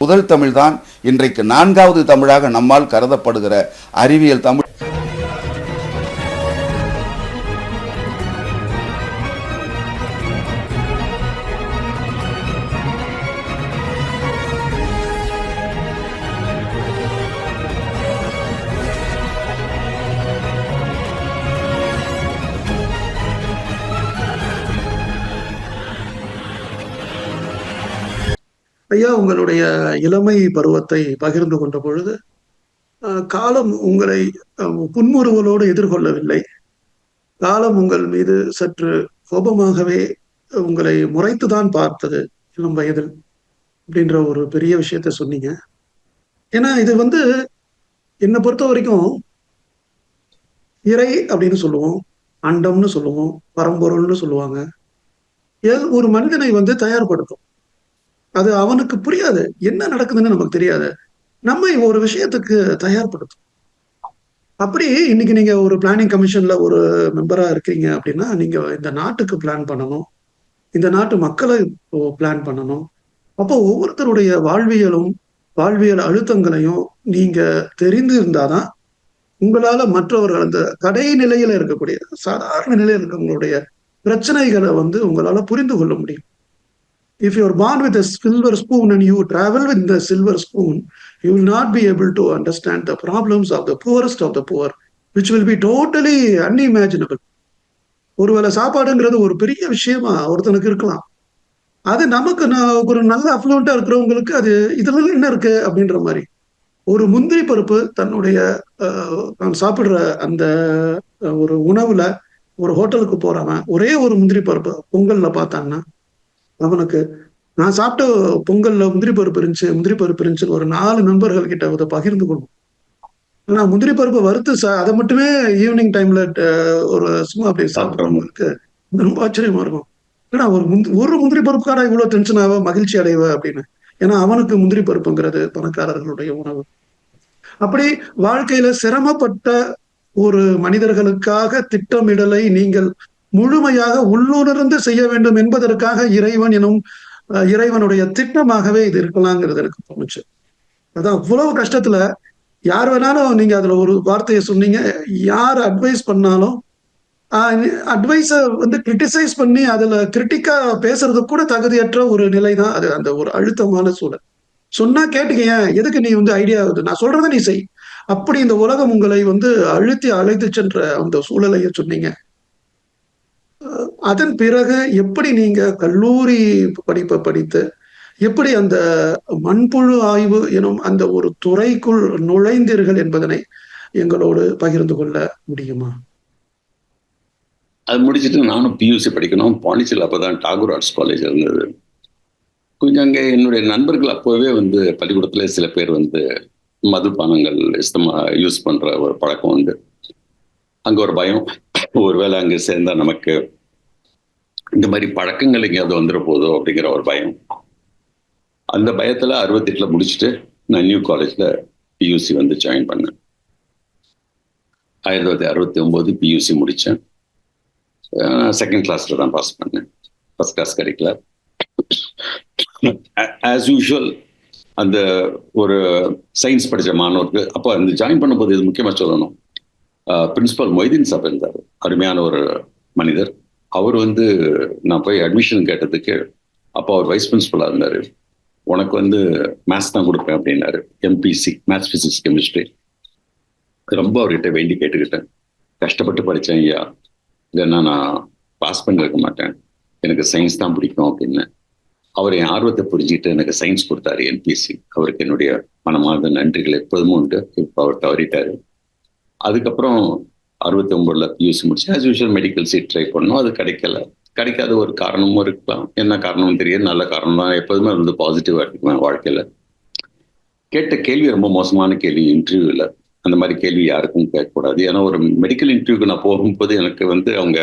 முதல் தமிழ்தான் இன்றைக்கு நான்காவது தமிழாக நம்மால் கருதப்படுகிற அறிவியல் தமிழ். ஐயா உங்களுடைய இளமை பருவத்தை பகிர்ந்து கொண்ட பொழுது அஹ், காலம் உங்களை புன்முறுவலோடு எதிர்கொள்ளவில்லை. காலம் உங்கள் மீது சற்று கோபமாகவே உங்களை முறைத்துதான் பார்த்தது இளம் வயதில் அப்படின்ற ஒரு பெரிய விஷயத்த சொன்னீங்க. ஏன்னா இது வந்து என்னை பொறுத்த வரைக்கும் இறை அப்படின்னு சொல்லுவோம் அண்டம்னு சொல்லுவோம் பரம்பொருள்னு சொல்லுவாங்க. ஒரு மனிதனை வந்து தயார்படுத்தும். அது அவனுக்கு புரியாது. என்ன நடக்குதுன்னு நமக்கு தெரியாது. நம்மை ஒரு விஷயத்துக்கு தயார்படுத்தும். அப்படி இன்னைக்கு நீங்க ஒரு பிளானிங் கமிஷன்ல ஒரு மெம்பரா இருக்கீங்க அப்படின்னா நீங்க இந்த நாட்டுக்கு பிளான் பண்ணணும். இந்த நாட்டு மக்களை பிளான் பண்ணணும். அப்போ ஒவ்வொருத்தருடைய வாழ்வியலும் வாழ்வியல் அழுத்தங்களையும் நீங்க தெரிந்து இருந்தாதான் உங்களால மற்றவர்கள் அந்த கடை நிலையில இருக்கக்கூடிய சாதாரண நிலையில் இருக்கவங்களுடைய பிரச்சனைகளை வந்து உங்களால புரிந்து கொள்ள முடியும். If you are born with a silver spoon and you travel with the silver spoon, you will not be able to understand the problems of the poorest of the poor, which will be totally unimaginable. ஒருவேளை சாப்பாடுங்கிறது ஒரு பெரிய விஷயமா ஒருத்தனுக்கு இருக்கலாம் அது நமக்கு நான் ஒரு நல்ல அஃப்ளூண்டா இருக்கிறவங்களுக்கு அது இதுல என்ன இருக்கு அப்படின்ற மாதிரி ஒரு முந்திரி பருப்பு தன்னுடைய நான் சாப்பிடுற அந்த ஒரு உணவுல ஒரு ஹோட்டலுக்கு போறவன் ஒரே ஒரு முந்திரி பருப்பு பொங்கல்ல பார்த்தான்னா அவனுக்கு நான் சாப்பிட்ட பொங்கல்ல முந்திரி பருப்பு இருந்துச்சு முந்திரி பருப்பு இருந்துச்சுன்னு ஒரு நாலு நண்பர்கள் கிட்ட அதை பகிர்ந்து கொள்வோம். ஆனா முந்திரி பருப்பு வறுத்து சா அதை மட்டுமே ஈவினிங் டைம்ல ஒரு சும்மா அப்படியே சாப்பிட்றவங்களுக்கு ரொம்ப ஆச்சரியமா இருக்கும். ஏன்னா ஒரு முந்தி ஒரு முந்திரி பருப்புக்காரா இவ்வளவு டென்ஷன் ஆவ மகிழ்ச்சி அடைவ அப்படின்னு. ஏன்னா அவனுக்கு முந்திரி பருப்புங்கிறது பணக்காரர்களுடைய உணவு. அப்படி வாழ்க்கையில சிரமப்பட்ட ஒரு மனிதர்களுக்காக திட்டமிடலை நீங்கள் முழுமையாக உள்ளுணர்ந்து செய்ய வேண்டும் என்பதற்காக இறைவன் எனும் இறைவனுடைய திட்டமாகவே இது இருக்கலாங்கிறது எனக்கு தோணுச்சு. அதான் அவ்வளவு கஷ்டத்துல யார் வேணாலும் நீங்க அதுல ஒரு வார்த்தையை சொன்னீங்க. யார் அட்வைஸ் பண்ணாலும் அட்வைஸ வந்து கிரிட்டிசைஸ் பண்ணி அதுல கிரிட்டிக்கா பேசுறது கூட தகுதியற்ற ஒரு நிலை தான் அது அந்த ஒரு அழுத்தமான சூழல். சொன்னா கேட்டுக்கீங்க எதுக்கு நீ வந்து ஐடியா நான் சொல்றதை நீ செய். அப்படி இந்த உலகம் உங்களை வந்து அழுத்தி அழைத்து சென்ற அந்த சூழலைய சொன்னீங்க. அதன் பிறகு எப்படி நீங்க கல்லூரி படிப்பை படித்து எப்படி அந்த மண்புழு ஆய்வு எனும் அந்த ஒரு துறைக்குள் நுழைந்தீர்கள் என்பதனை எங்களோடு பகிர்ந்து கொள்ள முடியுமா? அது முடிச்சுட்டு நானும் பியூசி படிக்கணும். பாண்டிச்சேரியில் அப்போ தான் டாகூர் ஆர்ட்ஸ் காலேஜ் இருந்தது. கொஞ்சம் அங்கே என்னுடைய நண்பர்கள் அப்போவே வந்து பள்ளிக்கூடத்தில் சில பேர் வந்து மதுபானங்கள் இஷ்டமாக யூஸ் பண்ணுற ஒரு பழக்கம் உண்டு. அங்கே ஒரு பயம். ஒருவேளை அங்கே சேர்ந்தா நமக்கு இந்த மாதிரி பழக்கங்கள் எங்கேயாவது வந்துட போதோ அப்படிங்கிற ஒரு பயம். அந்த பயத்துல அறுபத்தி எட்டுல முடிச்சுட்டு நான் நியூ காலேஜ்ல பியூசி வந்து ஜாயின் பண்ணேன். ஆயிரத்தி தொள்ளாயிரத்தி அறுபத்தி ஒன்பது பியூசி முடித்தேன் செகண்ட் கிளாஸ்ல தான் பாஸ் பண்ணேன். ஃபர்ஸ்ட் கிளாஸ் கிடைக்கல ஆஸ் யூஷுவல் அந்த ஒரு சயின்ஸ் படித்த மாணவருக்கு அப்போ அந்த ஜாயின் பண்ணும்போது இது முக்கியமாக சொல்லணும். பிரின்சிபல் மொய்தீன் சாப் இருந்தார். அருமையான ஒரு மனிதர். அவர் வந்து நான் போய் அட்மிஷன் கேட்டதுக்கு அப்போ அவர் வைஸ் பிரின்சிபலாக இருந்தார். உனக்கு வந்து மேத்ஸ் தான் கொடுப்பேன் அப்படின்னாரு. எம்பிசி மேத்ஸ் ஃபிசிக்ஸ் கெமிஸ்ட்ரி ரொம்ப அவர்கிட்ட வேண்டி கேட்டுக்கிட்டேன். கஷ்டப்பட்டு படித்தேன் ஐயா. இல்லைன்னா நான் பாஸ் பண்ணிருக்க மாட்டேன். எனக்கு சயின்ஸ் தான் பிடிக்கும் அப்படின்னு. அவர் என் ஆர்வத்தை புரிஞ்சுக்கிட்டு எனக்கு சயின்ஸ் கொடுத்தாரு என்பிசி அவருக்கு என்னுடைய மனமார்ந்த நன்றிகள் எப்போதும் உண்டு. இப்போ அவர் தவறிட்டாரு. அதுக்கப்புறம் அறுபத்தி ஒன்பதுல பியூசி முடிச்சு as usual medical seat try பண்ணோம். அது கிடைக்கல. கிடைக்காத ஒரு காரணமும் இருக்கலாம். என்ன காரணமும் தெரியாது. நல்ல காரணம் தான் எப்போதுமே வந்து பாசிட்டிவாக இருக்குவேன் வாழ்க்கையில். கேட்ட கேள்வி ரொம்ப மோசமான கேள்வி. இன்டர்வியூவில் அந்த மாதிரி கேள்வி யாருக்கும் கேட்கக்கூடாது. ஏன்னா ஒரு மெடிக்கல் இன்டர்வியூக்கு நான் போகும்போது எனக்கு வந்து அவங்க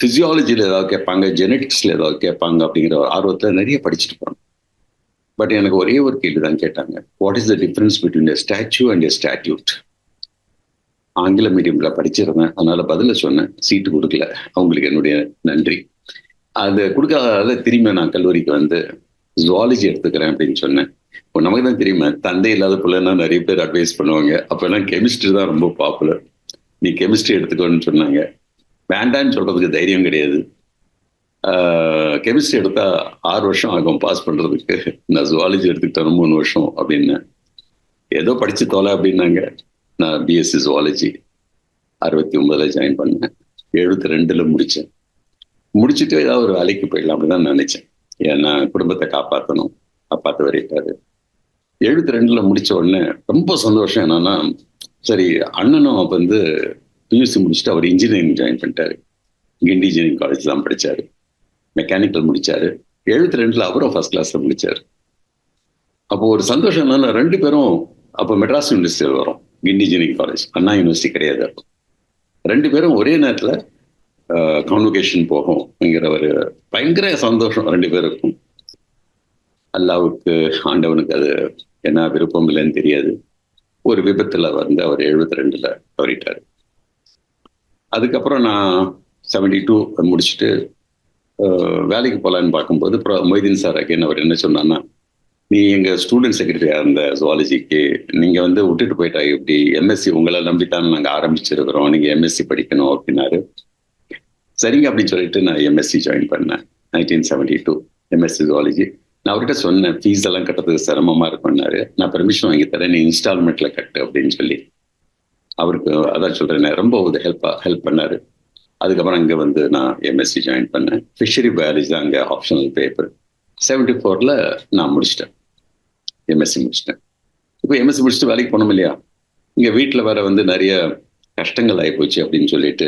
ஃபிசியாலஜியில் ஏதாவது கேட்பாங்க ஜெனட்டிக்ஸில் ஏதாவது கேட்பாங்க அப்படிங்கிற ஒரு ஆர்வத்தில் நிறைய படிச்சுட்டு போனேன். பட் எனக்கு ஒரே ஒரு கேள்வி தான் கேட்டாங்க. What is the difference between a statue and a statute ஆங்கில மீடியம்ல படிச்சிருந்தேன். அதனால பதில சொன்னேன். சீட்டு கொடுக்கல. அவங்களுக்கு என்னுடைய நன்றி. அது கொடுக்காத திரும்ப நான் கல்லூரிக்கு வந்து ஜுவாலஜி எடுத்துக்கிறேன் அப்படின்னு சொன்னேன். இப்போ நமக்கு தான் தெரியுமா தந்தை இல்லாத பிள்ளைன்னா நிறைய பேர் அட்வைஸ் பண்ணுவாங்க. அப்போல்லாம் கெமிஸ்ட்ரி தான் ரொம்ப பாப்புலர் நீ கெமிஸ்ட்ரி எடுத்துக்கோன்னு சொன்னாங்க. வேண்டான்னு சொல்றதுக்கு தைரியம் கிடையாது. கெமிஸ்ட்ரி எடுத்தா ஆறு வருஷம் ஆகும். பாஸ் பண்றதுக்கு. நான் ஜுவாலஜி எடுத்துக்கிட்டேன். மூணு வருஷம் அப்படின்னு. ஏதோ படிச்சு தோலை அப்படின்னாங்க. நான் பிஎஸ்சி ஜுவாலஜி அறுபத்தி ஒன்பதுல ஜாயின் பண்ணேன். எழுபத்தி ரெண்டுல முடிச்சேன். முடிச்சுட்டு ஏதாவது ஒரு வேலைக்கு போயிடலாம் அப்படின்னு தான் நினைச்சேன். ஏன்னா குடும்பத்தை காப்பாற்றணும் காப்பாற்ற தவறிட்டாரு எழுபத்தி ரெண்டுல முடிச்ச உடனே ரொம்ப சந்தோஷம் என்னன்னா சரி அண்ணனும் அப்ப வந்து பியூசி முடிச்சுட்டு அவர் இன்ஜினியரிங் ஜாயின் பண்ணிட்டாரு. கிண்டி இன்ஜினியரிங் காலேஜ் தான் படிச்சாரு. மெக்கானிக்கல் முடிச்சாரு. எழுபத்தி ரெண்டுல அவரும் ஃபர்ஸ்ட் கிளாஸ்ல முடிச்சாரு. அப்போ ஒரு சந்தோஷம் என்னன்னா ரெண்டு பேரும் அப்போ மெட்ராஸ் யூனிவர்சிட்டியில் வரும். Guindy engineering college Anna university கிடையாது ரெண்டு பேரும் ஒரே நேரத்தில் கான்வொகேஷன் அப்படிங்கிற ஒரு பயங்கர சந்தோஷம் ரெண்டு பேருக்கும். அல்லாவுக்கு ஆண்டவனுக்கு அது என்ன விருப்பம் இல்லைன்னு தெரியாது. ஒரு விபத்துல வந்து அவர் எழுபத்தி ரெண்டுல தவறிட்டார். அதுக்கப்புறம் நான் செவன்டி டூ முடிச்சுட்டு வேலைக்கு போகலான்னு பார்க்கும்போது அப்புறம் மொய்தீன் சார் அகைன் அவர் என்ன சொன்னான்னா நீ எங்க ஸ்டூடெண்ட் செக்ரட்டரியா இருந்த ஜுவாலஜிக்கு நீங்க வந்து விட்டுட்டு போயிட்டா இப்படி எம்எஸ்சி உங்களை நம்பித்தான் நாங்க ஆரம்பிச்சிருக்கிறோம். நீங்க எம்எஸ்சி படிக்கணும் அப்படின்னாரு. சரிங்க அப்படின்னு சொல்லிட்டு நான் எம்எஸ்சி ஜாயின் பண்ணேன். Nineteen seventy two MSc zoology நான் அவர்கிட்ட சொன்னேன் ஃபீஸ் எல்லாம் கட்டுறதுக்கு சிரமமா இருக்கும்னாரு. நான் பெர்மிஷன் வாங்கி தரேன் நீ இன்ஸ்டால்மெண்ட்ல கட்டு அப்படின்னு சொல்லி. அவருக்கு அதான் சொல்றேன் ரொம்ப ஒரு ஹெல்ப் ஹெல்ப் பண்ணாரு. அதுக்கப்புறம் அங்கே வந்து நான் எம்எஸ்சி ஜாயின் பண்ணேன். ஃபிஷரி பயாலஜி தான் அங்கே ஆப்ஷனல் பேப்பர் செவன்டி ஃபோரில் நான் முடிச்சிட்டேன். எம்எஸ்சி முடிச்சிட்டேன். இப்போ எம்எஸ்சி முடிச்சுட்டு வேலைக்கு போனோம் இல்லையா? இங்கே வீட்டில் வேற வந்து நிறைய கஷ்டங்கள் ஆகிப்போச்சு அப்படின்னு சொல்லிட்டு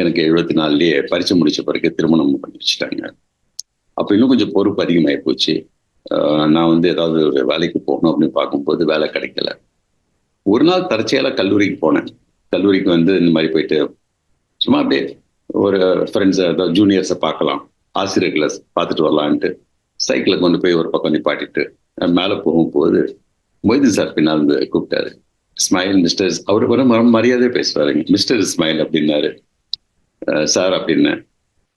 எனக்கு எழுபத்தி நாலுலேயே பரிச்சை முடிச்ச பிறகு திருமணம் பண்ணி வச்சுட்டாங்க. அப்போ இன்னும் கொஞ்சம் பொறுப்பு அதிகமாகி போச்சு. நான் வந்து ஏதாவது ஒரு வேலைக்கு போகணும் அப்படின்னு பார்க்கும்போது வேலை கிடைக்கல. ஒரு நாள் தற்செயலாக கல்லூரிக்கு போனேன். கல்லூரிக்கு வந்து இந்த மாதிரி போயிட்டு சும்மா அப்படியே ஒரு ஃப்ரெண்ட்ஸை அதாவது ஜூனியர்ஸை பார்க்கலாம். ஆசிரியர்களை பார்த்துட்டு வரலான்ட்டு சைக்கிளை கொண்டு போய் ஒரு பக்கம் நிப்பாட்டிட்டு மேலே போகும்போது மொய்தீன் சார் பின்னால் இருந்து கூப்பிட்டாரு. ஸ்மைல் மிஸ்டர் அவர் ஒரு மரியாதை பேசுவாருங்க. மிஸ்டர் ஸ்மைல் அப்படின்னாரு. சார் அப்படின்னு.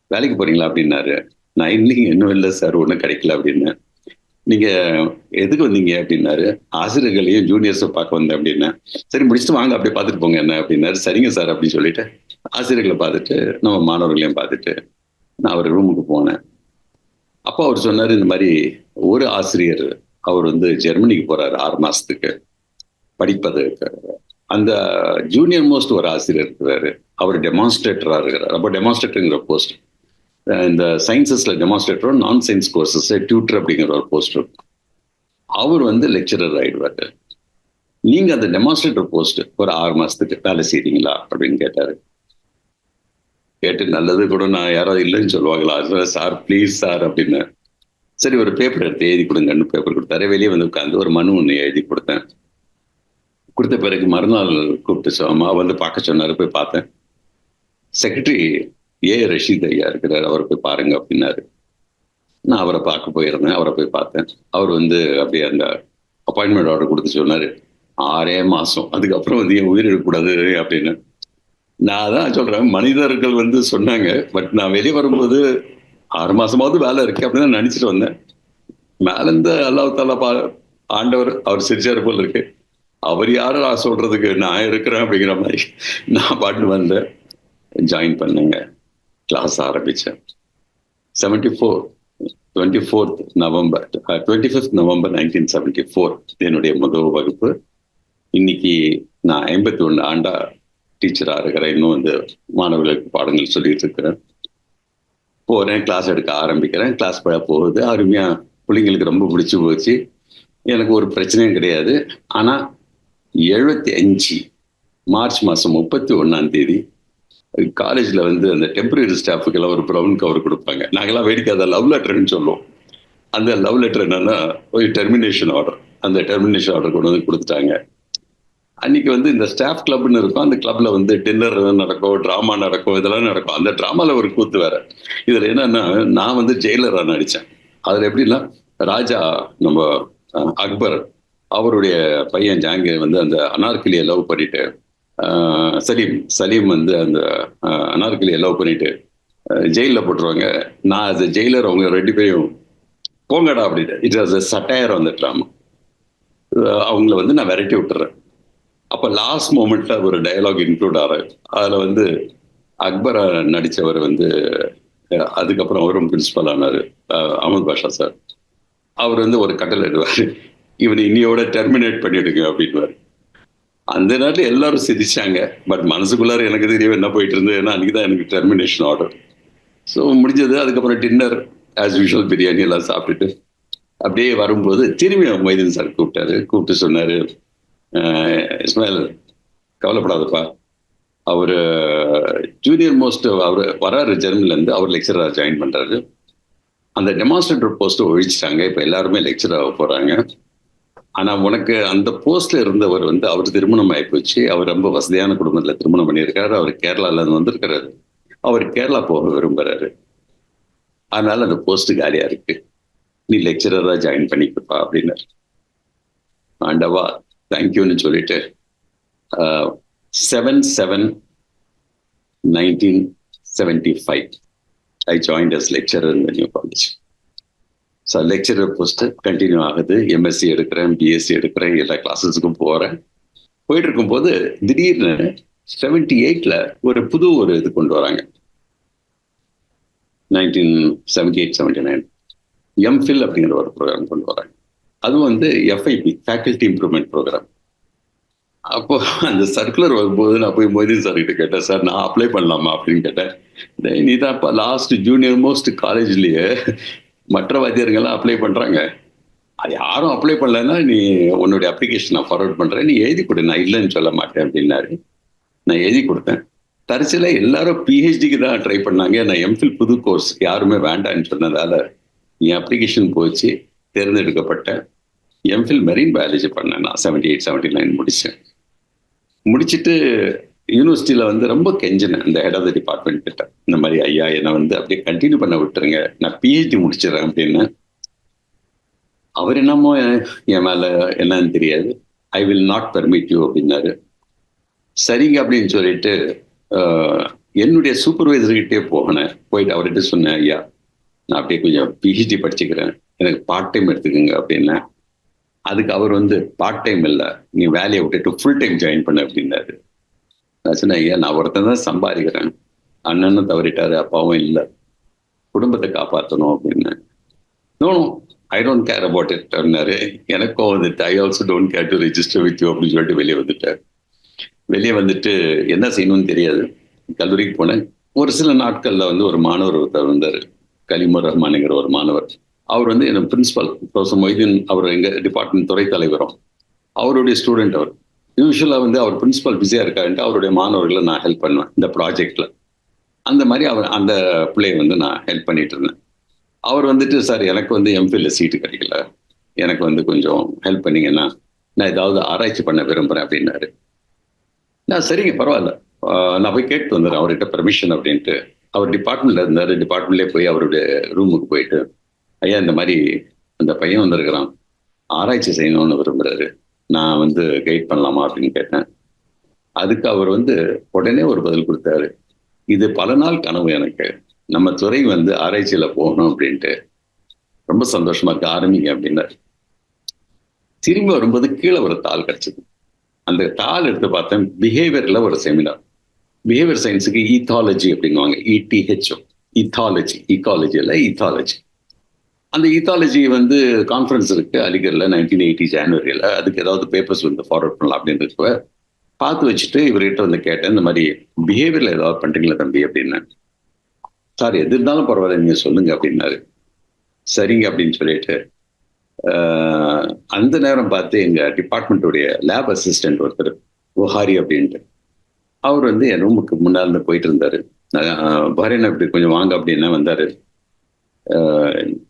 வேலைக்கு போறீங்களா அப்படின்னாரு. நான் இன்னைக்கு இன்னும் இல்லை சார் ஒன்றும் கிடைக்கல அப்படின்னு. நீங்க எதுக்கு வந்தீங்க அப்படின்னாரு. ஆசிரியர்களையும் ஜூனியர்ஸை பார்க்க வந்தேன் அப்படின்னா. சரி முடிச்சுட்டு வாங்க அப்படியே பார்த்துட்டு போங்க என்ன அப்படின்னாரு. சரிங்க சார் அப்படின்னு சொல்லிட்டு ஆசிரியர்களை பார்த்துட்டு நம்ம மாணவர்களையும் பார்த்துட்டு நான் அவர் ரூமுக்கு போனேன். அப்போ அவர் சொன்னார் இந்த மாதிரி ஒரு ஆசிரியர் அவர் வந்து ஜெர்மனிக்கு போறாரு ஆறு மாசத்துக்கு. படிப்பதற்கு அந்த ஜூனியர் மோஸ்ட் ஒரு ஆசிரியர் இருக்கிறாரு. அவர் டெமான்ஸ்ட்ரேட்டராக இருக்கிறார். அப்போ டெமான்ஸ்ட்ரேட்டருங்கிற போஸ்ட் இந்த சயின்சஸ்ல டெமான்ஸ்ட்ரேட்டரும் நான் சயின்ஸ் கோர்சஸ் டியூட்டர் அப்படிங்கிற ஒரு போஸ்ட் இருக்கும். அவர் வந்து லெக்சரர் ஆயிடுவாரு. நீங்க அந்த டெமான்ஸ்ட்ரேட்டர் போஸ்ட் ஒரு ஆறு மாசத்துக்கு வேலை செய்றீங்களா அப்படின்னு கேட்டாரு. கேட்டு நல்லது கூட நான் யாராவது இல்லைன்னு சொல்லுவாங்களா? சார் ப்ளீஸ் சார் அப்படின்னு. சரி ஒரு பேப்பர் எடுத்து எழுதி கொடுங்கன்னு பேப்பர் கொடுத்தாரு. வெளியே வந்து உட்காந்து ஒரு மனு ஒன்று எழுதி கொடுத்தேன். கொடுத்த பிறகு மறுநாள் கூப்பிட்டு சோமா வந்து பார்க்க சொன்னார் போய் பார்த்தேன். செக்ரட்டரி ஏ ரஷீத் ஐயா இருக்கிறார் அவரை போய் பாருங்க அப்படின்னாரு. நான் அவரை பார்க்க போயிருந்தேன் அவரை போய் பார்த்தேன். அவர் வந்து அப்படியே அந்த அப்பாயின்மெண்ட் ஆர்டர் கொடுத்து சொன்னாரு. ஆறே மாசம் அதுக்கப்புறம் வந்து என் உயிரிழக்கூடாது அப்படின்னு. நான் தான் சொல்றேன் மனிதர்கள் வந்து சொன்னாங்க பட் நான் வெளியே வரும்போது ஆறு மாசமாவது வேலை இருக்கு அப்படின்னு தான் நினைச்சிட்டு வந்தேன். மேல இருந்து பா ஆண்டவர் அவர் சிரிச்சாரு போல் இருக்கு. அவர் யாரு? நான் சொல்றதுக்கு நான் இருக்கிறேன் அப்படிங்கிற மாதிரி நான் பாட்டு வந்தேன். ஜாயின் பண்ணுங்க. கிளாஸ் ஆரம்பித்தேன் seventy four twenty fourth November twenty fifth November nineteen seventy four என்னுடைய முதல் வகுப்பு. இன்னைக்கு நான் ஐம்பத்தி ஒன்று ஆண்டா டீச்சராக இருக்கிறேன். இன்னும் வந்து மாணவர்களுக்கு பாடங்கள் சொல்லிட்டு இருக்கிறேன். போகிறேன் கிளாஸ் எடுக்க ஆரம்பிக்கிறேன். கிளாஸ் போட போகுது. அருமையாக பிள்ளைங்களுக்கு ரொம்ப பிடிச்சி போச்சு. எனக்கு ஒரு பிரச்சனையும் கிடையாது. ஆனால் எழுபத்தி அஞ்சு மார்ச் மாதம் முப்பத்தி ஒன்றாம் தேதி காலேஜில் வந்து அந்த டெம்பரரி ஸ்டாஃபுக்கெல்லாம் ஒரு ப்ரௌன் கவர் கொடுப்பாங்க. நாங்கள்லாம் வேடிக்கை அதை லவ் லெட்டர்னு சொல்லுவோம். அந்த லவ் லெட்டர் என்னன்னா ஒரு டெர்மினேஷன் ஆர்டர் அந்த டெர்மினேஷன் ஆர்டர் கொண்டு வந்து கொடுத்துட்டாங்க. அன்னைக்கு வந்து இந்த ஸ்டாஃப் கிளப்னு இருக்கும். அந்த கிளப்ல வந்து டின்னர் நடக்கும் ட்ராமா நடக்கும் இதெல்லாம் நடக்கும் அந்த ட்ராமால ஒரு கூத்து வேற. இதுல என்னன்னா நான் வந்து ஜெயிலரா நடிச்சேன். அதுல எப்படின்னா ராஜா நம்ம அக்பர் அவருடைய பையன் ஜாங்கீர் வந்து அந்த அனார்கிலியை லவ் பண்ணிட்டு சலீம் சலீம் வந்து அந்த அனார்கிலியை லவ் பண்ணிட்டு ஜெயிலில் போட்டுருவாங்க. நான் அது ஜெயிலர் அவங்க ரெண்டு பேரும் போங்கடா அப்படின்னு இட் வாஸ் சட்டையர் அந்த ட்ராமா அவங்கள வந்து நான் விரட்டி விட்டுறேன். அப்போ லாஸ்ட் மூமெண்ட்ல ஒரு டயலாக் இன்க்ளூட் ஆகிறாரு அதில் வந்து அக்பரா நடித்தவர் வந்து அதுக்கப்புறம் அவரும் பிரின்சிபல் ஆனார் அகமது பாஷா சார் அவர் வந்து ஒரு கட்டளை இடுவார். இவனை இன்னையோட டெர்மினேட் பண்ணிடுங்க அப்படின்வார் அந்த நேரத்தில் எல்லாரும் சிரிச்சாங்க. பட் மனசுக்குள்ளார எனக்கு தெரியும் என்ன போயிட்டு இருந்தது. ஏன்னா அன்றைக்கி தான் எனக்கு டெர்மினேஷன் ஆர்டர் ஸோ முடிஞ்சது. அதுக்கப்புறம் டின்னர் ஆஸ் யூஷுவல் பிரியாணி எல்லாம் சாப்பிட்டுட்டு அப்படியே வரும்போது திரும்பி மொய்தீன் சார் கூப்பிட்டாரு. கூப்பிட்டு சொன்னார் இஸ்மாயில் கவலைப்படாதப்பா. அவர் ஜூனியர் மோஸ்ட் அவர் வராரு ஜெர்மனிலேருந்து அவர் லெக்சராக ஜாயின் பண்ணுறாரு அந்த டெமான்ஸ்ட்ரேட்டர் போஸ்ட்டை ஒழிச்சிட்டாங்க. இப்போ எல்லாருமே லெக்சர் ஆக போகிறாங்க ஆனால் உனக்கு அந்த போஸ்ட்டில் இருந்தவர் வந்து அவர் திருமணம் ஆகிப்போச்சு அவர் ரொம்ப வசதியான குடும்பத்தில் திருமணம் பண்ணியிருக்காரு. அவர் கேரளாவிலேருந்து வந்திருக்கிறாரு. அவர் கேரளா போக விரும்புகிறாரு அதனால அந்த போஸ்ட் காலியாக இருக்கு. நீ லெக்சரராக ஜாயின் பண்ணிக்கப்பா அப்படின்னாரு. ஆண்டவா தேங்க்யூன்னு சொல்லிட்டு. Seven seven nineteen seventy five I join as lecturer new college so lecturer post continue ஆகுது. எம்எஸ்சி எடுக்கிறேன் பிஎஸ்சி எடுக்கிறேன் எல்லா கிளாஸஸுக்கும் போகிறேன் போயிட்டு இருக்கும்போது திடீர்னு செவன்டி எயிட்ல ஒரு புது ஒரு இது கொண்டு வராங்க. Nineteen seventy eight seventy nine MPhil அப்படிங்கிற ஒரு ப்ரோக்ராம் கொண்டு வராங்க. அது வந்து எஃப்ஐபி ஃபேக்கல்டி இம்ப்ரூவ்மெண்ட் ப்ரோக்ராம் அப்போ அந்த சர்க்குலர் வரும்போது நான் போய் மோதி சார் கிட்ட கேட்டேன் சார் நான் அப்ளை பண்ணலாமா? அப்படின்னு கேட்டேன். நீ தான் இப்போ லாஸ்ட் ஜூனியர் மோஸ்ட் காலேஜ்லயே மற்ற வாத்தியாருங்கெல்லாம் அப்ளை பண்ணுறாங்க அது யாரும் அப்ளை பண்ணலன்னா நீ உன்னுடைய அப்ளிகேஷன் நான் ஃபார்வர்ட் பண்ணுறேன் நீ எழுதி கொடு நான் இல்லைன்னு சொல்ல மாட்டேன் அப்படின்னாரு. நான் எழுதி கொடுத்தேன். தரிசில எல்லாரும் பிஹெச்டிக்கு தான் ட்ரை பண்ணாங்க. நான் எம்ஃபில் புது கோர்ஸ் யாருமே வேண்டாம்னு சொன்னதால என் அப்ளிகேஷன் போச்சு தேர்ந்தெடுக்கப்பட்டேன். எம்ஃபில் மெரீன் பயாலஜி பண்ணேன் நான் செவன்டி எயிட் செவன்டி நைன் முடித்தேன் முடிச்சுட்டு யூனிவர்சிட்டியில் வந்து ரொம்ப கெஞ்சினேன் இந்த ஹெட் ஆஃப் த டிபார்ட்மெண்ட் கிட்ட. இந்த மாதிரி ஐயா என்னை வந்து அப்படியே கண்டினியூ பண்ண விட்டுருங்க. நான் பிஹெச்டி முடிச்சிடுறேன் அப்படின்னு. அவர் என்னமோ என் மேலே என்னன்னு தெரியாது. I will not permit you அப்படின்னாரு. சரிங்க அப்படின்னு சொல்லிட்டு என்னுடைய சூப்பர்வைசர்கிட்டே போகினேன் போயிட்டு அவர்கிட்ட சொன்னேன் ஐயா நான் அப்படியே கொஞ்சம் பிஹெச்டி படிச்சுக்கிறேன். எனக்கு பார்ட் டைம் எடுத்துக்கோங்க அப்படின்னேன் அதுக்கு அவர் வந்து பார்ட் டைம் இல்லை. நீ வேலையை விட்டுட்டு ஃபுல் டைம் ஜாயின் பண்ண அப்படின்னாரு. நான் சொன்னேன் ஐயா நான் ஒருத்தன் தான் சம்பாதிக்கிறேன். அண்ணனும் தவறிட்டாரு அப்பாவும் இல்லை. குடும்பத்தை காப்பாற்றணும் அப்படின்னு. No I don't care about it அப்படின்னாரு. எனக்கும் வந்துட்டு I also don't care to register with you அப்படின்னு சொல்லிட்டு வெளியே வந்துட்டார். வெளியே வந்துட்டு என்ன செய்யணும்னு தெரியாது. கல்லூரிக்கு போனேன். ஒரு சில நாட்களில் வந்து ஒரு மாணவர் ஒருத்தர் வந்தார். கலிமுர் ரஹ்மானுங்கிற ஒரு மாணவர். அவர் வந்து என்ன பிரின்சிபல் ப்ரொஃபஸர் மொய்தீன் அவர் எங்கள் டிபார்ட்மெண்ட் துறை தலைவரும். அவருடைய ஸ்டூடெண்ட் அவர். யூஸ்வலாக வந்து அவர் பிரின்சிபல் பிஸியாக இருக்காருன்ட்டு அவருடைய மாணவர்களை நான் ஹெல்ப் பண்ணுவேன் இந்த ப்ராஜெக்டில் அந்த மாதிரி அவர் அந்த பிள்ளையை வந்து நான் ஹெல்ப் பண்ணிட்டு இருந்தேன். அவர் வந்துட்டு சார் எனக்கு வந்து எம்ஃபில்ல சீட்டு கிடைக்கல. எனக்கு வந்து கொஞ்சம் ஹெல்ப் பண்ணீங்கன்னா நான் ஏதாவது ஆராய்ச்சி பண்ண விரும்புகிறேன் அப்படின்னாரு. நான் சரிங்க பரவாயில்ல. நான் போய் கேட்டு வந்துடுறேன் அவர்கிட்ட பெர்மிஷன் அப்படின்ட்டு. அவர் டிபார்ட்மெண்ட்டில் இருந்தார். டிபார்ட்மெண்ட்லேயே போய் அவருடைய ரூமுக்கு போயிட்டு ஐயா இந்த மாதிரி அந்த பையன் வந்திருக்கிறான். ஆராய்ச்சி செய்யணும்னு விரும்புறாரு. நான் வந்து கைட் பண்ணலாமா அப்படின்னு கேட்டேன். அதுக்கு அவர் வந்து உடனே ஒரு பதில் கொடுத்தாரு. இது பல நாள் கனவு எனக்கு. நம்ம துறை வந்து ஆராய்ச்சியில போகணும் அப்படின்ட்டு. ரொம்ப சந்தோஷமா இருக்கு. ஆரம்பிங்க அப்படின்னாரு. திரும்பி வரும்போது கீழே ஒரு தாள் கிடைச்சது. அந்த தாள் எடுத்து பார்த்தேன். பிஹேவியர்ல ஒரு செமினார் பிஹேவியர் சயின்ஸுக்கு ஈத்தாலஜி அப்படின்னுவாங்க இடிஹெச்ஓ இத்தாலஜி இக்காலஜி இல்லை ஈத்தாலஜி அந்த ஈத்தாலஜி வந்து கான்ஃபரன்ஸ் இருக்கு அலிகர்ல நைன்டீன் எயிட்டி ஜான்வரியில் அதுக்கு ஏதாவது பேப்பர்ஸ் வந்து ஃபார்வர்ட் பண்ணலாம் அப்படின்னு இருக்க பார்த்து வச்சுட்டு இவர்கிட்ட வந்து கேட்டேன் இந்த மாதிரி பிஹேவியர்ல ஏதாவது பண்றீங்களா தம்பி அப்படின்னு. சார் எது இருந்தாலும் பரவாயில்ல நீங்க சொல்லுங்க அப்படின்னாரு. சரிங்க அப்படின்னு சொல்லிட்டு ஆஹ், அந்த நேரம் பார்த்து எங்க டிபார்ட்மெண்ட்டுடைய லேப் அசிஸ்டன்ட் ஒருத்தர் புகாரி அப்படின்ட்டு. அவர் வந்து என் ரூமுக்கு முன்னால் இருந்து போயிட்டு இருந்தாரு. பரேன் அப்படி கொஞ்சம் வாங்க அப்படின்னா வந்தாரு.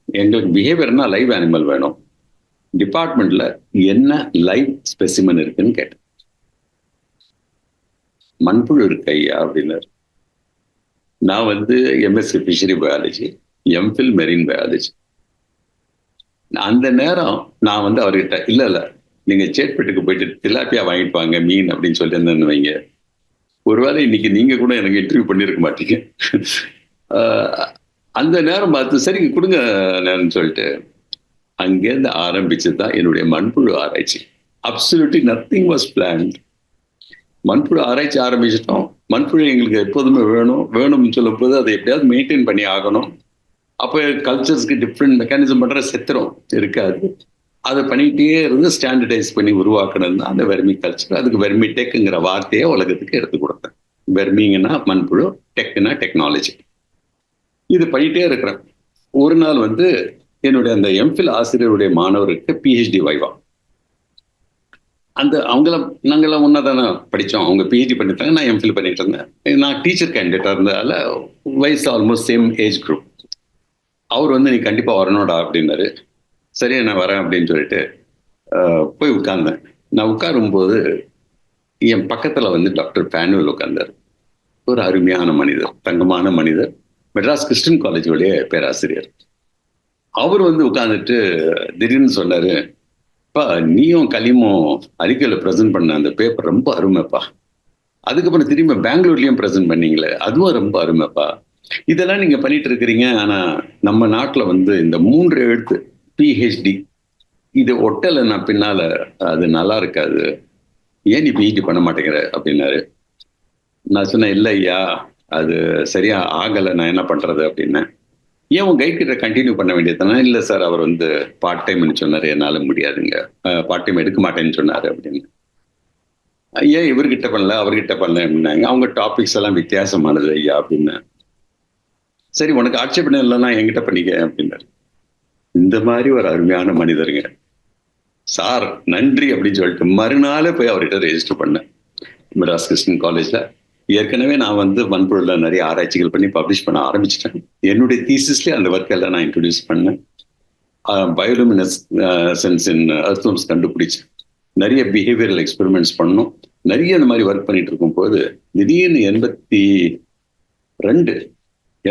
எங்களுக்கு பிஹேவியர்னா லைவ் அனிமல் வேணும். டிபார்ட்மெண்ட்ல என்ன லைவ் ஸ்பெசிமன் இருக்குன்னு கேட்டேன். மண்புழு இருக்கு ஐயா அப்படின்னாரு. நான் வந்து MSc fishery biology MPhil marine biology அந்த நேரம் நான் வந்து அவர்கிட்ட இல்ல இல்ல நீங்க சேட்பேட்டுக்கு போயிட்டு திலாப்பியா வாங்கிட்டு வாங்க மீன் அப்படின்னு சொல்லிருந்தேன்னு வைங்க. ஒருவேளை இன்னைக்கு நீங்க கூட எனக்கு இன்டர்வியூ பண்ணியிருக்க மாட்டீங்க. ஆஹ் அந்த நேரம் பார்த்து சரிங்க கொடுங்க நேரம்னு சொல்லிட்டு அங்கேருந்து ஆரம்பிச்சது தான் என்னுடைய மண்புழு ஆராய்ச்சி. அப்சல்யூட்லி நத்திங் வாஸ் பிளான்ட் மண்புழு ஆராய்ச்சி ஆரம்பிச்சிட்டோம். மண்புழு எங்களுக்கு எப்போதுமே வேணும். வேணும்னு சொல்லும் போது அதை எப்படியாவது மெயின்டைன் பண்ணி ஆகணும். அப்போ கல்ச்சர்ஸ்க்கு டிஃப்ரெண்ட் மெக்கானிசம் பண்ணுற செத்துரும் இருக்காது. அதை பண்ணிகிட்டே இருந்து ஸ்டாண்டர்டைஸ் பண்ணி உருவாக்கணும் தான் அந்த வெர்மி கல்ச்சர் அதுக்கு வெர்மி டெக்குங்கிற வார்த்தையை உலகத்துக்கு எடுத்து கொடுத்தேன். வெர்மிங்கன்னா மண்புழு டெக்குன்னா டெக்னாலஜி இது பண்ணிட்டே இருக்கிறேன். ஒரு நாள் வந்து என்னுடைய அந்த எம்ஃபில் ஆசிரியருடைய மாணவருக்கு பிஹெச்டி வைவா அந்த அவங்கள நாங்களாம் ஒன்றா தானே படித்தோம் அவங்க பிஹெச்டி பண்ணிட்டாங்க நான் எம்ஃபில் பண்ணிட்டு இருந்தேன். நான் டீச்சர் கேண்டிடேட்டாக இருந்ததால வயசு ஆல்மோஸ்ட் சேம் ஏஜ் குரூப் அவர் வந்து நீ கண்டிப்பாக வரணும்டா அப்படின்னாரு. சரியா நான் வரேன் அப்படின்னு சொல்லிட்டு ஆஹ், போய் உட்கார்ந்தேன். நான் உட்காரும்போது என் பக்கத்தில் வந்து டாக்டர் பேனுவல் உட்கார்ந்தார். ஒரு அருமையான மனிதர் தங்கமான மனிதர். மெட்ராஸ் கிறிஸ்டின் காலேஜுடைய பேராசிரியர். அவர் வந்து உட்கார்ந்துட்டு திடீர்னு சொன்னாரு பா நீயும் கலிமும் அறிக்கையில் ப்ரெசென்ட் பண்ண அந்த பேப்பர் ரொம்ப அருமைப்பா. அதுக்கப்புறம் திரும்ப பெங்களூர்லயும் ப்ரெசென்ட் பண்ணீங்களே அதுவும் ரொம்ப அருமைப்பா. இதெல்லாம் நீங்க பண்ணிட்டு இருக்கிறீங்க ஆனா நம்ம நாட்டுல வந்து இந்த மூன்று எழுத்து பிஹெச்டி இது ஒட்டலை நான் பின்னால அது நல்லா இருக்காது. ஏன் நீ பிஹெச்டி பண்ண மாட்டேங்கிற? அப்படின்னாரு. நான் சொன்னேன் இல்லை ஐயா அது சரியா ஆகலை நான் என்ன பண்றது அப்படின்னேன் ஏன் உன் கைட் கிட்ட கண்டினியூ பண்ண வேண்டியதுனா இல்லை சார் அவர் வந்து பார்ட் டைம்னு சொன்னார் என்னால் முடியாதுங்க. பார்ட் டைம் எடுக்க மாட்டேன்னு சொன்னார் அப்படின்னு. ஏன் இவர்கிட்ட பண்ணல அவர்கிட்ட பண்ணல அப்படின்னாங்க. அவங்க டாபிக்ஸ் எல்லாம் வித்தியாசமானது ஐயா அப்படின்னு. சரி உனக்கு ஆட்சேபணம் இல்லைன்னா என்கிட்ட பண்ணிக்க அப்படின்னாரு. இந்த மாதிரி ஒரு அருமையான மனிதருங்க. சார் நன்றி அப்படின்னு சொல்லிட்டு மறுநாளே போய் அவர்கிட்ட ரெஜிஸ்டர் பண்ணேன். மெட்ராஸ் கிறிஸ்டின் காலேஜ்ல ஏற்கனவே நான் வந்து வன்பொருளில் நிறைய ஆராய்ச்சிகள் பண்ணி பப்ளிஷ் பண்ண ஆரம்பிச்சிட்டேன். என்னுடைய தீசிஸ்லேயே அந்த ஒர்க்கெல்லாம் நான் இன்ட்ரடியூஸ் பண்ணேன். பயோலுமினஸ் சென்ஸ் இன் அர்த்தம்ஸ் கண்டுபிடிச்சேன். நிறைய பிஹேவியரல் எக்ஸ்பெரிமெண்ட்ஸ் பண்ணோம். நிறைய இந்த மாதிரி ஒர்க் பண்ணிட்டு இருக்கும் போது திடீர்னு எண்பத்தி ரெண்டு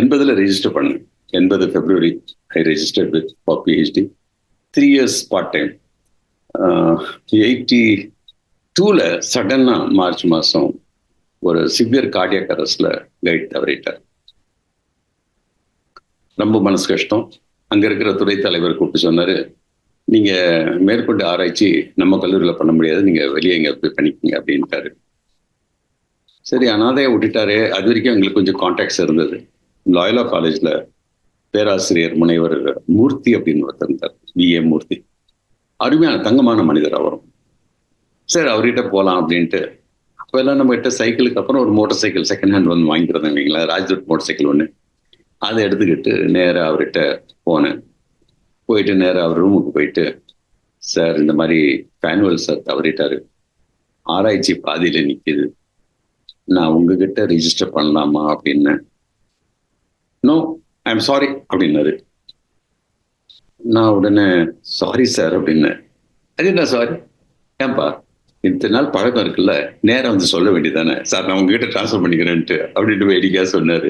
எண்பதில் ரெஜிஸ்டர் பண்ணேன். எண்பது February I register with for PhD three years part time eighty டூவில் சடனாக மார்ச் மாதம் ஒரு சிவியர் கார்டியக் அரஸ்ட்ல கைட் தவறிட்டார். ரொம்ப மனசு கஷ்டம். அங்க இருக்கிற துறை தலைவர் கூப்பிட்டு சொன்னார் நீங்க மேற்கொண்டு ஆராய்ச்சி நம்ம கல்லூரியில் பண்ண முடியாது. நீங்க வெளியே எங்கே போய் பண்ணிக்கங்க அப்படின்ட்டாரு. சரி அனாதையை விட்டுட்டாரு. அது வரைக்கும் எங்களுக்கு கொஞ்சம் கான்டாக்ட்ஸ் இருந்தது. லாயலா காலேஜ்ல பேராசிரியர் முனைவர் மூர்த்தி அப்படின்னு ஒருத்தர் இருந்தார். பிஏ மூர்த்தி. அருமையான தங்கமான மனிதர் அவரும். சரி அவர்கிட்ட போகலாம் அப்படின்ட்டு இப்போல்லாம் எல்லாம் சைக்கிளுக்கு அப்புறம் ஒரு மோட்டர் சைக்கிள் செகண்ட் ஹேண்ட் வந்து வாங்கிக்கிறதாங்க வைங்களேன் ராஜ்தூட் மோட்டர் சைக்கிள் ஒன்று அதை எடுத்துக்கிட்டு நேராக அவர்கிட்ட போனேன். போயிட்டு நேராக அவர் ரூமுக்கு போயிட்டு சார் இந்த மாதிரி ஃபேனுவல் சார் தவறிட்டாரு. ஆராய்ச்சி பாதியில் நிற்கிது நான் உங்ககிட்ட ரிஜிஸ்டர் பண்ணலாமா? அப்படின்னேன் நோ ஐ எம் சாரி அப்படின்னாரு. நான் உடனே சாரி சார் அப்படின்னேன். அது என்ன சாரி ஏன்பா? இத்தனை நாள் பழக்கம் இருக்குல்ல நேரம் வந்து சொல்ல வேண்டியதானே சார் நான் உங்ககிட்ட ட்ரான்ஸ்ஃபர் பண்ணிக்கிறேன்ட்டு அப்படின்ட்டு வேடிக்கையாக சொன்னார்?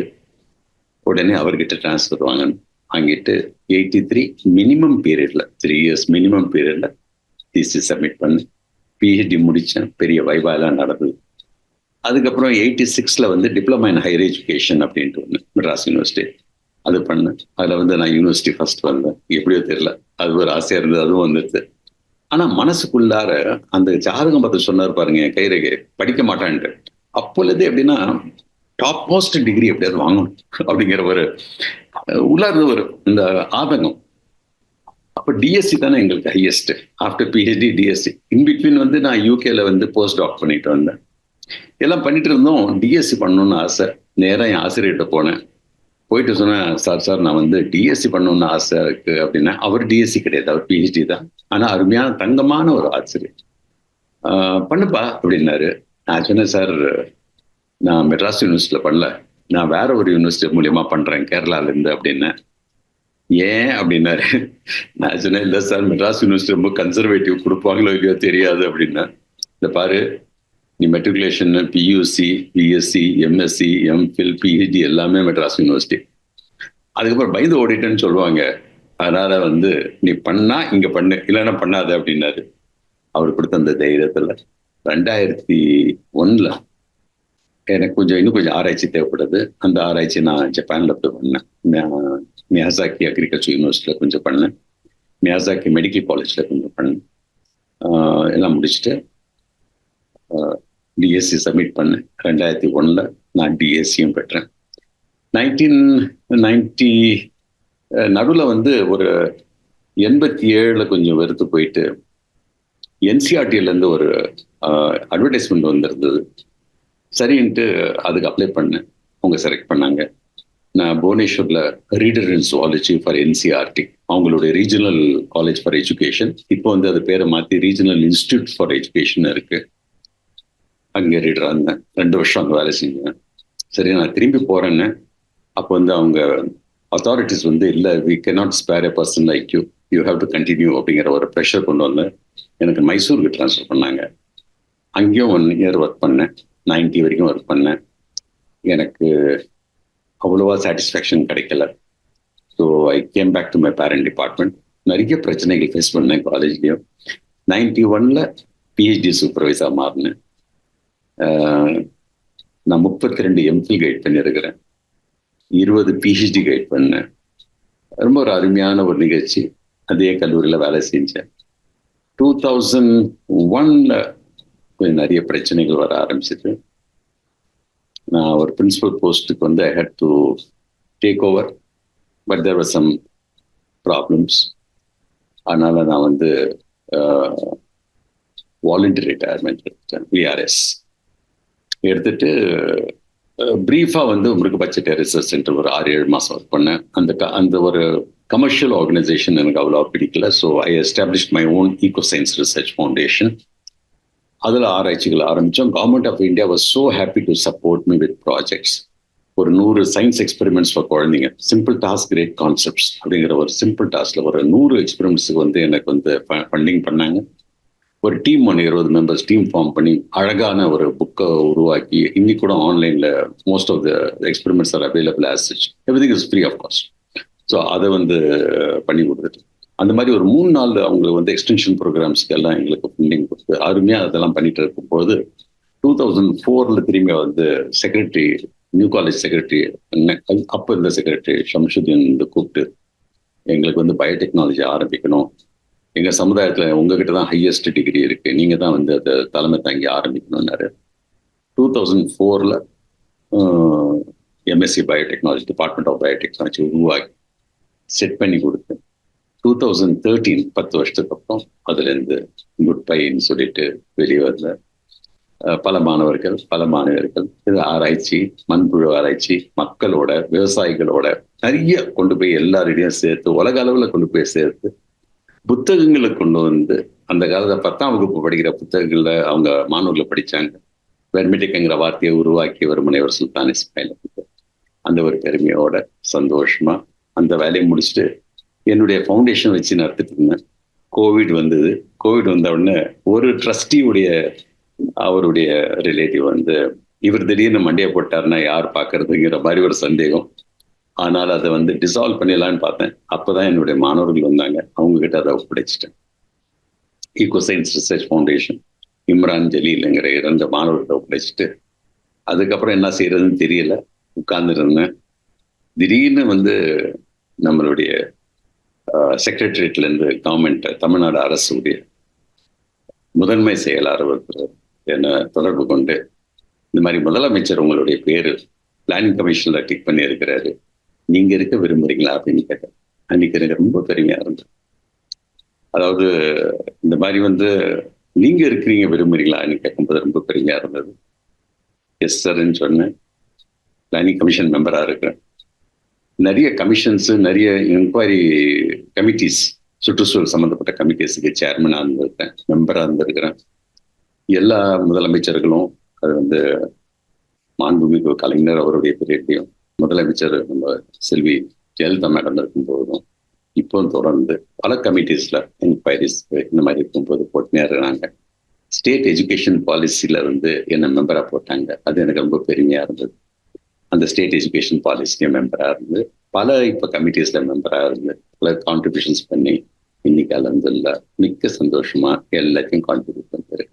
உடனே அவர்கிட்ட ட்ரான்ஸ்ஃபர் வாங்கணும். வாங்கிட்டு எயிட்டி த்ரீ மினிமம் பீரியடில் த்ரீ இயர்ஸ் மினிமம் பீரியடில் டிசி சப்மிட் பண்ணேன் பிஹெச்டி முடித்தேன் பெரிய வைவாலாம் நடந்தது. அதுக்கப்புறம் எயிட்டி சிக்ஸில் வந்து டிப்ளமா இன் ஹையர் எஜுகேஷன் அப்படின்ட்டு ஒன்று மெட்ராஸ் யூனிவர்சிட்டி அது பண்ணேன். அதில் வந்து நான் யூனிவர்சிட்டி ஃபஸ்ட் வந்தேன். எப்படியோ தெரியல. அது ஒரு ஆசையாக இருந்தது அதுவும் வந்துடுது ஆனா மனசுக்குள்ளார அந்த ஜாதகம் பார்த்து சொன்னார் பாருங்க கைரகே படிக்க மாட்டான்ட்டு. அப்பொழுது எப்படின்னா டாப் மோஸ்ட் டிகிரி எப்படியாவது வாங்கணும் அப்படிங்கிற ஒரு உள்ளார்ந்த ஒரு இந்த ஆதங்கம். அப்போ டிஎஸ்சி தானே எங்களுக்கு highest after PhD DSc in between வந்து நான் யூகேல வந்து போஸ்ட் டாக் பண்ணிட்டு வந்தேன். எல்லாம் பண்ணிட்டு இருந்தோம் டிஎஸ்சி பண்ணணும்னு ஆசை. நேராக என் ஆசிரியர்கிட்ட போனேன். போயிட்டு சொன்னேன் சார் சார் நான் வந்து டிஎஸ்சி பண்ணணும்னு ஆசை இருக்கு அப்படின்னா அவர் டிஎஸ்சி கிடையாது. அவர் பிஹெச்டி தான். ஆனால் அருமையான தங்கமான ஒரு ஆசிரியர். பண்ணுப்பா அப்படின்னாரு. நான் சொன்னேன் சார் நான் மெட்ராஸ் யூனிவர்சிட்டியில் பண்ணல. நான் வேற ஒரு யூனிவர்சிட்டி மூலியமா பண்றேன் கேரளால இருந்து அப்படின்னு. ஏன்? அப்படின்னாரு. நான் சொன்னேன் இல்லை சார் மெட்ராஸ் யூனிவர்சிட்டி ரொம்ப கன்சர்வேட்டிவ் கொடுப்பாங்களோ இல்லையோ தெரியாது அப்படின்னா. இந்த பாரு நீ matriculation PUC BSc MSc MPhil PhD எல்லாமே மெட்ராஸ் யூனிவர்சிட்டி அதுக்கப்புறம் பயந்து ஓடிட்டேன்னு சொல்லுவாங்க. அதனால வந்து நீ பண்ணா இங்க பண்ணு இல்லைன்னா பண்ணாத அப்படின்னாரு. அவர் கொடுத்த அந்த தைரியத்துல ரெண்டாயிரத்தி ஒன்னுல எனக்கு கொஞ்சம் இன்னும் கொஞ்சம் ஆராய்ச்சி தேவைப்படுது. அந்த ஆராய்ச்சி நான் ஜப்பான்ல போய் பண்ணேன். மியாசாக்கி அக்ரிகல்ச்சர் யூனிவர்சிட்டியில் கொஞ்சம் பண்ணேன். மியாசாக்கி மெடிக்கல் காலேஜில் கொஞ்சம் பண்ணேன். ஆஹ் எல்லாம் முடிச்சுட்டு டிஎஸ்சி சப்மிட் பண்ணேன். ரெண்டாயிரத்தி ஒன்றில் நான் டிஎஸ்சியும் பெற்றேன். நைன்டீன் நைன்டி நடுவில் வந்து ஒரு எண்பத்தி ஏழில் கொஞ்சம் வெறுத்து போயிட்டு என்சிஆர்டியிலேருந்து ஒரு அட்வர்டைஸ்மெண்ட் வந்திருந்தது. சரின்ட்டு அதுக்கு அப்ளை பண்ணேன். அவங்க செலக்ட் பண்ணாங்க. நான் புவனேஸ்வரில் reader in zoology for NCRT அவங்களுடைய ரீஜனல் காலேஜ் ஃபார் எஜுகேஷன் இப்போ வந்து அது பேரை மாற்றி ரீஜனல் இன்ஸ்டியூட் ஃபார் எஜுகேஷன் இருக்கு. அங்கே ரீடராக இருந்தேன் ரெண்டு வருஷம் அங்கே வேலை செஞ்சேன். சரி நான் திரும்பி போகிறேன்னு அப்போ வந்து அவங்க அத்தாரிட்டிஸ் வந்து இல்லை we not spare a person like you you have to continue அப்படிங்கிற ஒரு ப்ரெஷர் கொண்டு வந்து எனக்கு மைசூருக்கு ட்ரான்ஸ்ஃபர் பண்ணாங்க. அங்கேயும் ஒன் இயர் ஒர்க் பண்ணேன். நைன்டி வரைக்கும் ஒர்க் பண்ணேன். எனக்கு அவ்வளோவா சாட்டிஸ்ஃபேக்ஷன் கிடைக்கல. So I came back to my parent department நிறைய பிரச்சனைகள் ஃபேஸ் பண்ணேன் காலேஜ்லேயும் நைன்டி ஒன்ல பிஹெச்டி சூப்பர்வைஸாக மாறினேன். நான் முப்பத்தி ரெண்டு எம்ஃபில் கைட் பண்ணியிருக்கிறேன். இருபது பிஹெச்டி கைட் பண்ணேன். ரொம்ப ஒரு அருமையான ஒரு நிகழ்ச்சி. அதே கல்லூரியில் வேலை செஞ்சேன். டூ தௌசண்ட் ஒன்ல கொஞ்சம் நிறைய பிரச்சனைகள் வர ஆரம்பிச்சது. நான் ஒரு பிரின்சிபல் போஸ்ட்டுக்கு வந்து I had to take over but there was some problems அதனால நான் வந்து வாலண்டரி ரிட்டையர்மெண்ட் எடுத்தேன் விஆர்எஸ் எடுத்துட்டு ப்ரீஃபாக வந்து உங்களுக்கு பட்ஜெட் ரிசர்ச் சென்டர் ஒரு ஆறு ஏழு மாதம் ஒர்க் பண்ணேன். அந்த க அந்த ஒரு கமர்ஷியல் ஆர்கனைசேஷன் எனக்கு அவ்வளோ பிடிக்கல. So I establish my own eco science research foundation அதில் ஆராய்ச்சிகள் ஆரம்பித்தோம் government of India was so happy to support me with projects ஒரு நூறு சயின்ஸ் எக்ஸ்பெரிமெண்ட்ஸ் ஃபார் குழந்தைங்க. சிம்பிள் டாஸ்க் கிரேட் கான்செப்ட்ஸ் அப்படிங்கிற ஒரு சிம்பிள் டாஸ்கில் ஒரு நூறு எக்ஸ்பெரிமெண்ட்ஸுக்கு வந்து எனக்கு வந்து ஃபண்டிங் பண்ணாங்க. ஒரு டீம் ஒன்று இருபது மெம்பர்ஸ் டீம் ஃபார்ம் பண்ணி அழகான ஒரு புக்கை உருவாக்கி இன்னைக்கு கூட ஆன்லைனில் most of the experiments are available as such every is free of cost so அதை வந்து பண்ணி கொடுத்துட்டு அந்த மாதிரி ஒரு மூணு நாள் அவங்களுக்கு வந்து எக்ஸ்டென்ஷன் ப்ரோக்ராம்ஸ்க்கு எல்லாம் எங்களுக்கு ஃபண்டிங் கொடுத்து அருமையாக அதெல்லாம் பண்ணிட்டு இருக்கும்போது டூ தௌசண்ட் ஃபோரில் திரும்பி வந்து செக்ரட்டரி நியூ காலேஜ் செக்ரட்டரி அப்போ இருந்த செக்ரட்டரி ஷம்ஷுதீன் வந்து கூப்பிட்டு எங்களுக்கு வந்து பயோடெக்னாலஜி ஆரம்பிக்கணும். எங்கள் சமுதாயத்தில் உங்ககிட்ட தான் ஹையஸ்ட் டிகிரி இருக்கு. நீங்கள் தான் வந்து அதை தலைமை தாங்கி ஆரம்பிக்கணும்னாரு. டூ தௌசண்ட் ஃபோரில் MSc biotechnology department of biotechnology உருவாக்கி செட் பண்ணி கொடுத்தேன். டூ தௌசண்ட் தேர்ட்டீன் பத்து வருஷத்துக்கு அப்புறம் அதுலேருந்து குட் பைன்னு சொல்லிட்டு வெளியே வந்த பல மாணவர்கள் பல மாணவர்கள் இது ஆராய்ச்சி மண்புழு ஆராய்ச்சி மக்களோட விவசாயிகளோட நிறைய கொண்டு போய் எல்லாரிடையும் சேர்த்து உலக அளவில் கொண்டு போய் சேர்த்து புத்தகங்களை கொண்டு வந்து அந்த காலத்துல பத்தாம் வகுப்பு படிக்கிற புத்தகங்கள்ல அவங்க மாணவர்களை படிச்சாங்க. வெர்மிட்டிக்ங்கிற வார்த்தையை உருவாக்கி ஒரு முனைவர் சுல்தான் இஸ்மாயில் அந்த ஒரு பெருமையோட சந்தோஷமா அந்த வேலையை முடிச்சுட்டு என்னுடைய ஃபவுண்டேஷன் வச்சு நடத்திட்டு இருந்தேன். கோவிட் வந்தது. கோவிட் வந்த உடனே ஒரு ட்ரஸ்டியுடைய அவருடைய ரிலேட்டிவ் வந்து இவர் திடீர்னு மண்டையை போட்டாருன்னா யார் பார்க்கறதுங்கிற மாதிரி ஒரு சந்தேகம். ஆனால் அதை வந்து டிசால்வ் பண்ணிடலான்னு பார்த்தேன். அப்போதான் என்னுடைய மாணவர்கள் வந்தாங்க. அவங்க கிட்ட அதை ஒப்படைச்சிட்டேன். Eco science research foundation Imran ஜலீலுங்கிற இரண்டு மாணவர்கிட்ட ஒப்படைச்சிட்டு அதுக்கப்புறம் என்ன செய்யறதுன்னு தெரியல. உட்கார்ந்துருந்தேன். திடீர்னு வந்து நம்மளுடைய செக்ரட்டரியேட்லேருந்து கவர்மெண்ட் தமிழ்நாடு அரசுடைய முதன்மை செயலாளர் என்னை தொடர்பு கொண்டு இந்த மாதிரி முதலமைச்சர் உங்களுடைய பேரு பிளானிங் கமிஷனில் டிக் பண்ணியிருக்கிறாரு. நீங்க இருக்க விரும்புறீங்களா அப்படின்னு கேட்டேன். அன்னைக்கு எனக்கு ரொம்ப பெருமையா இருந்தது. அதாவது இந்த மாதிரி வந்து நீங்க இருக்கிறீங்க விரும்புறீங்களான்னு கேட்கும்போது ரொம்ப பெருமையா இருந்தது. எஸ் சார்ன்னு சொன்னேன். பிளானிங் கமிஷன் மெம்பரா இருக்கிறேன். நிறைய கமிஷன்ஸ் நிறைய என்கொயரி கமிட்டிஸ் சுற்றுச்சூழல் சம்பந்தப்பட்ட கமிட்டிஸுக்கு சேர்மனாக இருந்திருக்கேன் மெம்பராக இருந்திருக்கிறேன். எல்லா முதலமைச்சர்களும் அது வந்து மாண்புமிகு கலைஞர் அவருடைய பீரியட்லையும் முதலமைச்சர் நம்ம செல்வி ஜெயலலிதா மேடம் இருக்கும்போதும் இப்போ தொடர்ந்து பல கமிட்டிஸ்ல என்கொயரிஸ் இந்த மாதிரி இருக்கும்போது போட்டுனே இருக்கிறாங்க ஸ்டேட் எஜுகேஷன் பாலிசியில வந்து என்ன மெம்பரா போட்டாங்க. அது எனக்கு ரொம்ப பெருமையா இருந்தது. அந்த ஸ்டேட் எஜுகேஷன் பாலிசிக்கு மெம்பரா இருந்து பல இப்போ கமிட்டிஸ்ல மெம்பரா இருந்து பல கான்ட்ரிபியூஷன்ஸ் பண்ணி இன்னைக்கு அளந்துள்ள மிக்க சந்தோஷமா எல்லாத்தையும் கான்ட்ரிபியூட் பண்ணிருக்கேன்